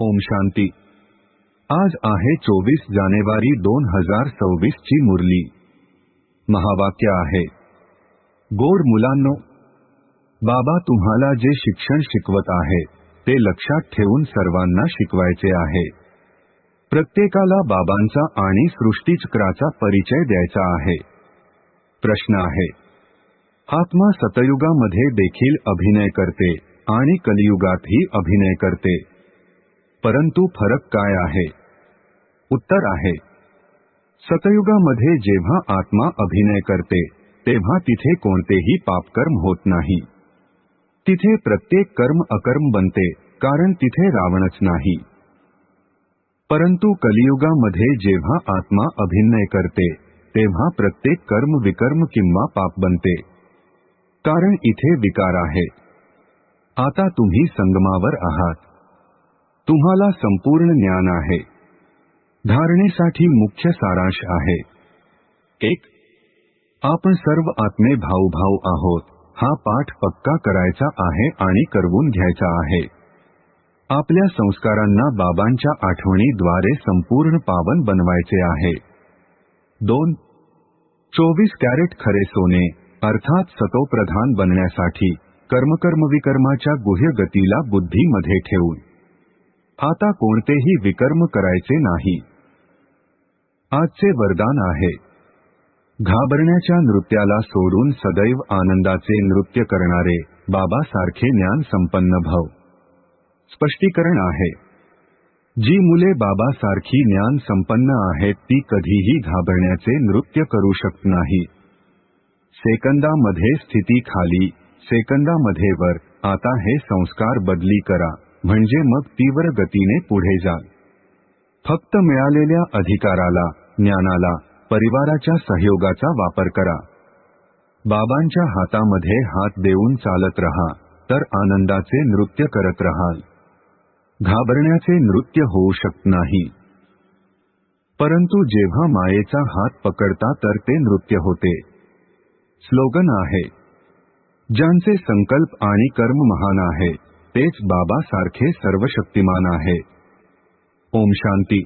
ओम शांती। आज आहे चोवीस जानेवारी दोन हजार सव्वीस ची मुरली। महावाक्य आहे गोड मुलांनो बाबा तुम्हाला जे शिक्षण शिकवत आहे ते लक्षात ठेवून सर्वांना शिकवायचे आहे. प्रत्येकाला बाबांचा आणि सृष्टीचक्राचा परिचय द्यायचा आहे. प्रश्न आहे आत्मा सतयुगामध्ये देखील अभिनय करते आणि कलियुगातही अभिनय करते. परंतु फरक काय आहे? उत्तर आहे. सतयुगामध्ये जेव्हा आत्मा अभिनय करते, तेव्हा तिथे कोणतेही पापकर्म होत नाही. तिथे प्रत्येक कर्म अकर्म बनते, कारण तिथे रावणच नाही. परंतु कलियुगामध्ये जेव्हा आत्मा अभिनय करते, तेव्हा प्रत्येक कर्म विकर्म किंवा पाप बनते. कारण इथे विकार आहे. आता तुम्ही संगमावर आहात. तुम्हाला संपूर्ण ज्ञान आहे. धारणेसाठी मुख्य सारांश आहे. एक आपण सर्व आत्मे भाऊभाऊ आहोत. हा पाठ पक्का करायचा आहे आणि करवून घ्यायचा आहे. आपल्या संस्कारांना बाबांच्या आठवणीद्वारे संपूर्ण पावन बनवायचे आहे. दोन चोवीस कॅरेट खरे सोने अर्थात सतोप्रधान बनण्यासाठी कर्मकर्मविकर्माच्या गुह्य गतीला बुद्धीमध्ये ठेवून. आता कोणतेही विकर्म करायचे नाही. आजचे वरदान आहे. घाबरण्याच्या नृत्याला सोडून सदैव आनंदाचे नृत्य करणारे बाबासारखे ज्ञान संपन्न भव. स्पष्टीकरण आहे. जी मुले बाबासारखी ज्ञान संपन्न आहेत ती कधीही घाबरण्याचे नृत्य करू शकत नाही. सेकंदामध्ये स्थिती खाली सेकंदामध्ये वर आता हे संस्कार बदली करा. म्हणजे मग तीव्र गतीने पुढे जा. फक्त मिळालेल्या अधिकाराला ज्ञानाला परिवाराच्या सहयोगाचा वापर करा. बाबांच्या हातामध्ये हात देऊन चालत रहा तर आनंदाचे नृत्य करत राहाल. घाबरण्याचे नृत्य होऊ शकत नाही. परंतु जेव्हा मायेचा हात पकडता तर ते नृत्य होते. स्लोगन आहे. ज्यांचे संकल्प आणि कर्म महान आहे तेच बाबासारखे सर्वशक्तिमान सर्व शक्तिमान आहे. ओम शांती.